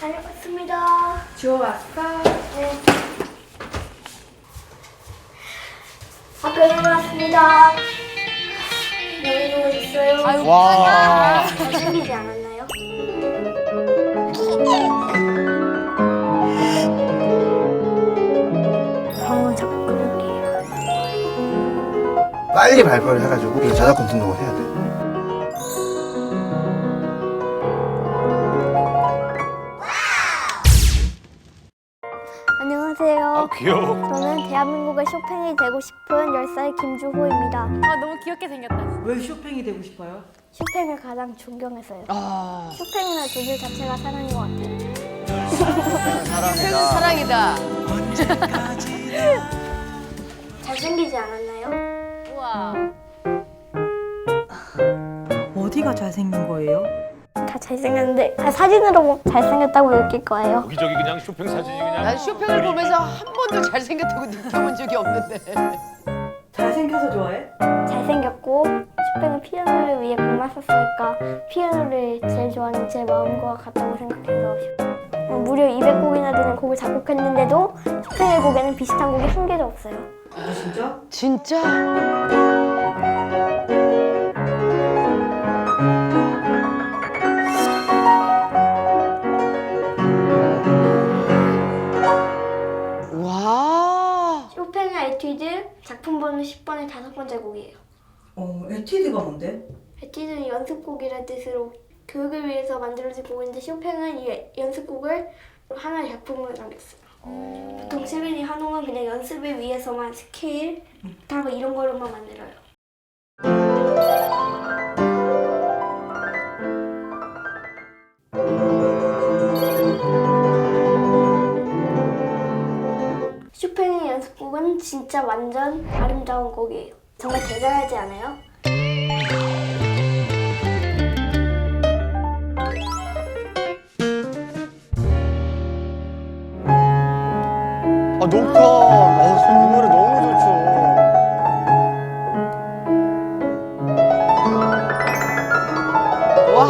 다녀왔습니다. 지워왔어? 네. 학교에 다녀왔습니다. 여기 누워 있어요. 아유, 와. 잘생기지 않았나요? 방문 자꾸 끊을게요. 빨리 발표를 해가지고 이 저작권 등록을 해야 돼. 귀여워. 저는 대한민국의 쇼팽이 되고 싶은 10살 김주호입니다. 아 너무 귀엽게 생겼다. 왜 쇼팽이 되고 싶어요? 쇼팽을 가장 존경해서요. 아, 쇼팽이나 조질 자체가 사랑인 것 같아요. 사랑이다. 사랑이다. 잘생기지 않았나요? 우와. 어디가 잘생긴 거예요? 다 잘생겼는데 아, 사진으로 보면 잘생겼다고 느낄 거예요. 여기저기 그냥 쇼핑 사진이 그냥. 난 쇼핑을 보면서 한 번도 잘생겼다고 느껴본 적이 없는데. 잘생겨서 좋아해? 잘생겼고 쇼팽은 피아노를 위해 곡만 썼으니까 피아노를 제일 좋아하는 제 마음과 같다고 생각해서 어, 무려 200곡이나 되는 곡을 작곡했는데도 쇼팽의 곡에는 비슷한 곡이 한 개도 없어요. 아 진짜? 진짜? 작품 번호 10번의 다섯 번째 곡이에요. 어 에티드가 뭔데? 에튜드는 연습곡이라는 뜻으로 교육을 위해서 만들어진 곡인데 쇼팽은 이 연습곡을 하나의 작품으로 남겼어요. 보통 세빈이 한홍은 그냥 연습을 위해서만 스케일, 기타 이런 거로만 만들어요. 쇼팽의 연습곡은 진짜 완전 아름다운 곡이에요. 정말 대단하지 않아요? 아, 녹화. 좋죠. 와.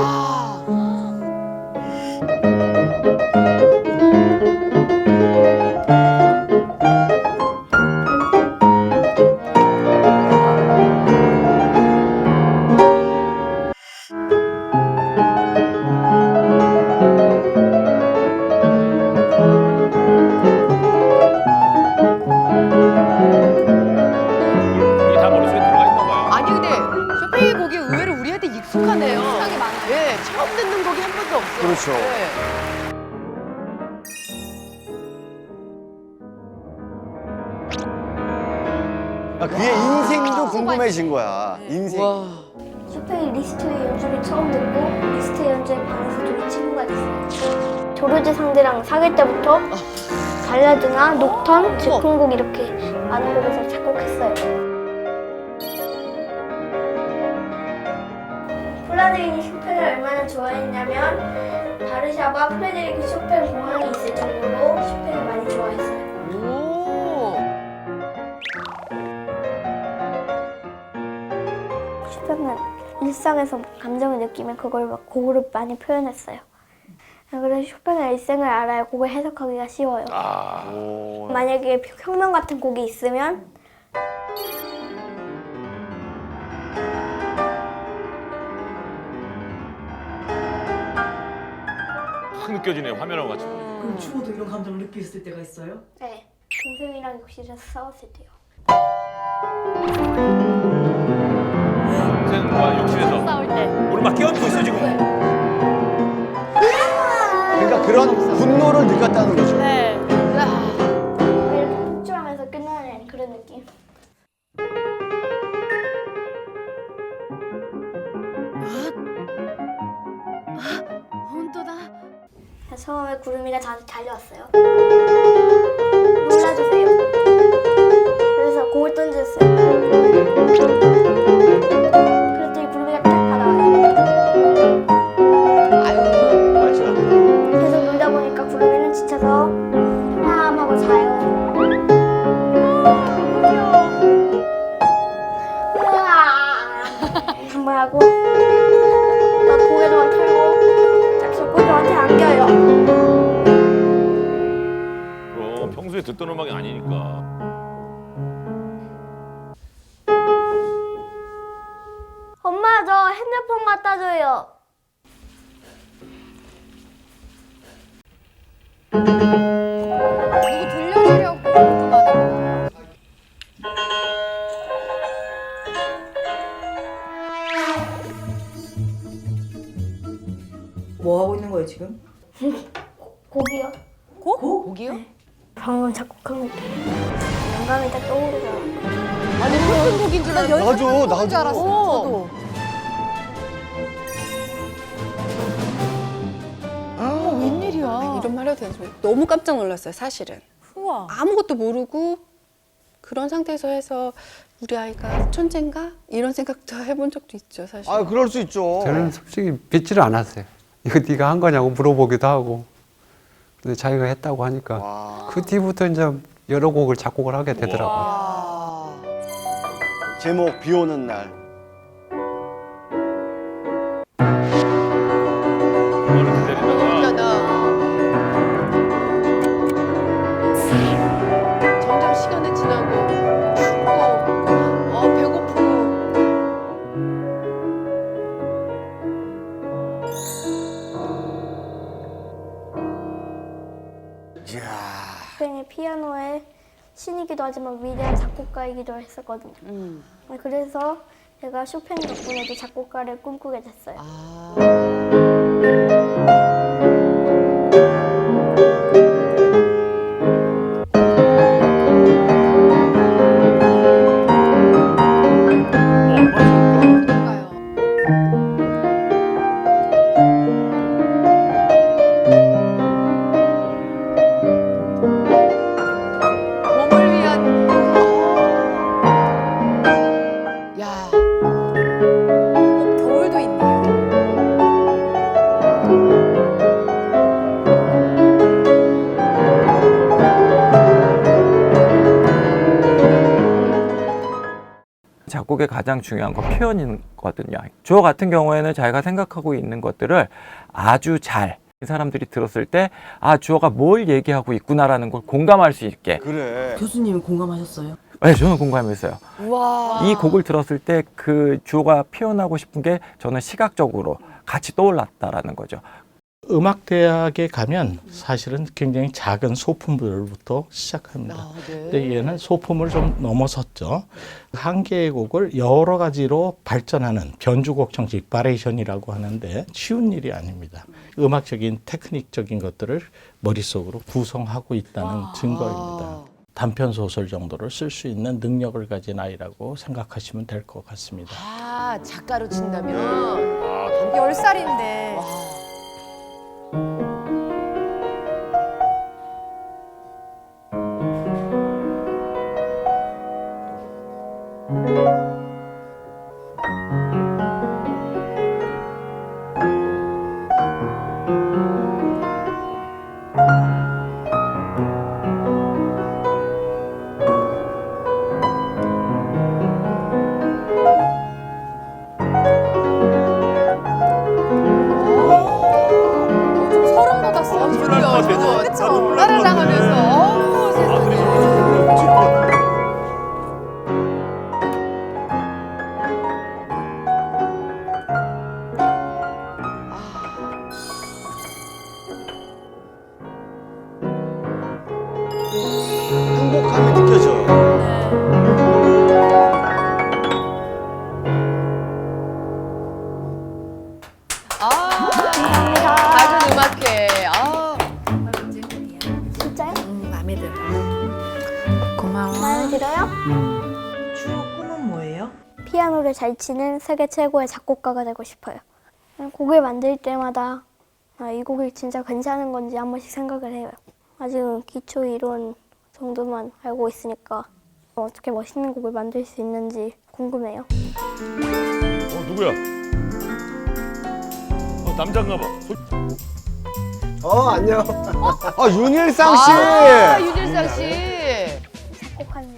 그렇죠. 네. 아, 그의 인생도 궁금해진 거야. 인생. 와. 쇼팽이 리스트의 연주를 처음 듣고 리스트 연주에 반해서 둘이 친구가 됐어요. 조르지 상대랑 사귈 때부터 발라드나 녹턴, 즉흥곡 이렇게 많은 곡에서 작곡했어요. 플라데인이 쇼팽을 얼마나 좋아했냐면 바르샤바 프레데리크 쇼팽 공항이 있을 정도로 쇼팽을 많이 좋아했어요. 오. 쇼팽은 일상에서 감정을 느끼면 그걸 막 곡으로 많이 표현했어요. 그래서 쇼팽의 일생을 알아야 곡을 해석하기가 쉬워요. 아, 오. 만약에 혁명 같은 곡이 있으면 느껴지네 화면하고 같이. 그럼 죽어도 이런 수 있을 때가 있어요? 네 동생이랑 욕실에서 싸웠을 때요. 선생과 욕실에서 싸울 때. 오늘 막 깨어있고 있어 지금. 그러니까 그런 분노를 느꼈다는 거죠. 네. 달려왔어요. 평소에 듣던 음악이 아니니까. 엄마 저 핸드폰 갖다 줘요. 누구 들려주려고. 뭐 하고 있는 거예요 지금? 곡이요. 곡? 곡이요? 방금 작곡한 곡. 영감이 딱 떠오르더라고. 아니 무슨 곡인 줄 알았어. 나도 나도 줄 알았어. 저도. 어, 웬일이야. 이런 말 해도 되는지 모르겠- 너무 깜짝 놀랐어요, 사실은. 우와. 아무것도 모르고 그런 상태에서 해서 우리 아이가 천재인가? 이런 생각도 해본 적도 있죠, 사실. 아 그럴 수 있죠. 저는 솔직히 믿지를 않았어요. 이거 네가 한 거냐고 물어보기도 하고. 근데 자기가 했다고 하니까 와. 그 뒤부터 이제 여러 곡을 작곡을 하게 되더라고요. 와. 제목 비 오는 날. 신이기도 하지만 위대한 작곡가이기도 했었거든요. 음. 그래서 제가 쇼팽 덕분에도 작곡가를 꿈꾸게 됐어요. 아. 작곡의 가장 중요한 건 표현이거든요. 주어 같은 경우에는 자기가 생각하고 있는 것들을 아주 잘 사람들이 들었을 때 아 주어가 뭘 얘기하고 있구나라는 걸 공감할 수 있게 그래. 교수님이 공감하셨어요? 네, 저는 공감했어요. 우와. 이 곡을 들었을 때 그 주어가 표현하고 싶은 게 저는 시각적으로 같이 떠올랐다라는 거죠. 음악 대학에 가면 사실은 굉장히 작은 소품들부터 시작합니다. 아, 네. 근데 얘는 소품을 좀 넘어섰죠. 한 개의 곡을 여러 가지로 발전하는 변주곡 형식 바레이션이라고 하는데 쉬운 일이 아닙니다. 음악적인 테크닉적인 것들을 머릿속으로 구성하고 있다는 증거입니다. 단편 소설 정도를 쓸 수 있는 능력을 가진 아이라고 생각하시면 될 것 같습니다. 아 작가로 친다면 아, 열 살인데. 피아노를 잘 치는 세계 최고의 작곡가가 되고 싶어요. 곡을 만들 때마다 아, 이 곡이 진짜 괜찮은 건지 한 번씩 생각을 해요. 아직은 기초 이론 정도만 알고 있으니까 어떻게 멋있는 곡을 만들 수 있는지 궁금해요. 어 누구야? 어 남자인가 봐. 소- 어 안녕. 아 윤일상 씨. 아, 윤일상 씨. 작곡하는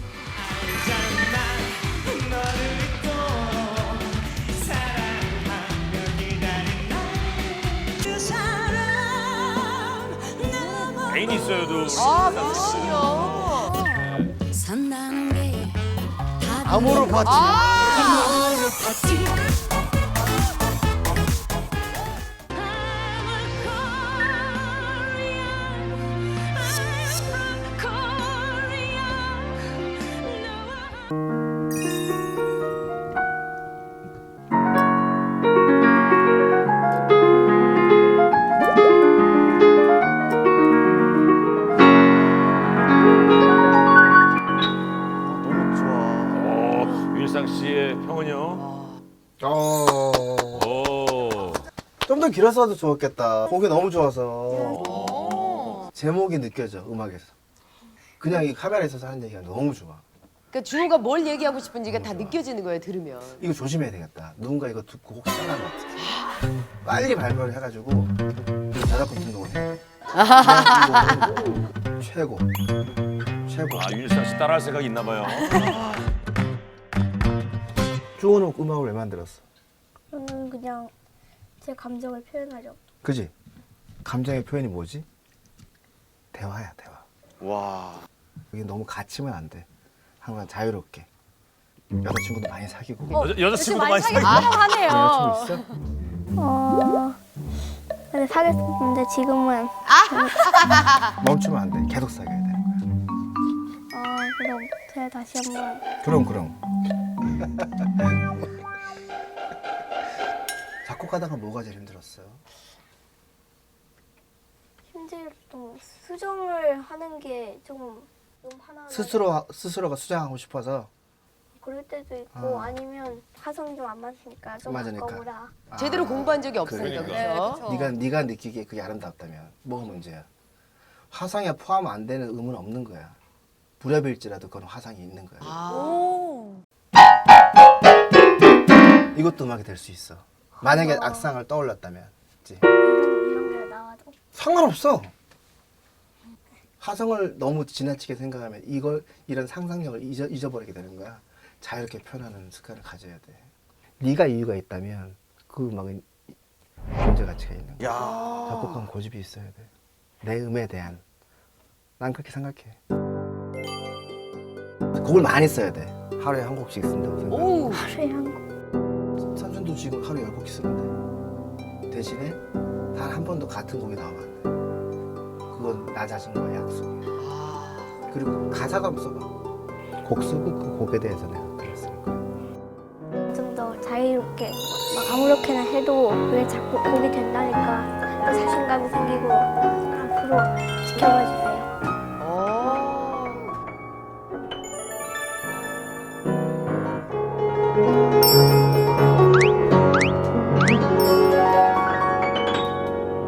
애인이 있어요도. 아, 그렇군요. 암호를 봤지. 아, 길었어도 좋았겠다. 곡이 너무 좋아서 제목이 느껴져 음악에서. 그냥 이 카메라에 있어서 하는 얘기가 너무 좋아. 그러니까 주호가 뭘 얘기하고 싶은지가 다 느껴지는 거예요, 들으면. 이거 조심해야 되겠다. 누군가 이거 듣고 혹시 따라하면 어떡해. 빨리 발표를 해가지고 저작권 등록을 해. 최고. 최고. 아, 윤일상 씨 따라할 생각이 있나 봐요. 주호는 음악을 왜 만들었어? 저는 그냥 제 감정을 표현하려고. 그지? 감정의 표현이 뭐지? 대화야, 대화. 와. 이게 너무 갇히면 안 돼. 항상 자유롭게. 여자친구도 많이 사귀고. 여자, 여자친구도 많이 사귀고. 여자친구 있어? 어. 근데 사귀었는데 지금은 멈추면 안 돼. 계속 사귀어야 되는 거야. 어 그럼 제가 다시 한번 그럼 그럼. 작곡하다가 뭐가 제일 힘들었어요? 힘들었던 수정을 하는 게 조금 하나 스스로 스스로가 수장하고 싶어서 그럴 때도 있고 아. 아. 니면 화성이 좀 안 맞으니까 좀 맞으니까. 아, 제대로 공부한 적이 없으니까, 그러니까. 그렇죠? 네가 네가 느끼기에 그게 아름답다면 뭐가 문제야? 화상에 포함 안 되는 음은 없는 거야. 불협일지라도 그건 화상이 있는 거야. 이것도 음악이 될 수 있어. 만약에 악상을 떠올렸다면, 그치? 이런 이런 게 나와도 상관없어. 화성을 너무 지나치게 생각하면 이걸 이런 상상력을 잊어, 잊어버리게 되는 거야. 자유롭게 표현하는 습관을 가져야 돼. 네가 이유가 있다면 그 음악은 존재 가치가 있는 거야. 야. 작곡가는 고집이 있어야 돼. 내 음에 대한. 난 그렇게 생각해. 곡을 많이 써야 돼. 하루에 한 곡씩 쓴다고 생각해. 오, 하루에 한 곡. 삼촌도 지금 하루에 열 곡씩 쓰는데 대신에 단 한 번도 같은 곡이 나오면 안 돼. 그건 나 자신과의 약속이야. 그리고 가사도 한번 써봐. 곡 쓰고 그 곡에 대해서 내가 거야. 좀더 자유롭게 막 아무렇게나 해도 왜 자꾸 곡이 된다니까 또 자신감이 생기고 앞으로 지켜봐 주세요.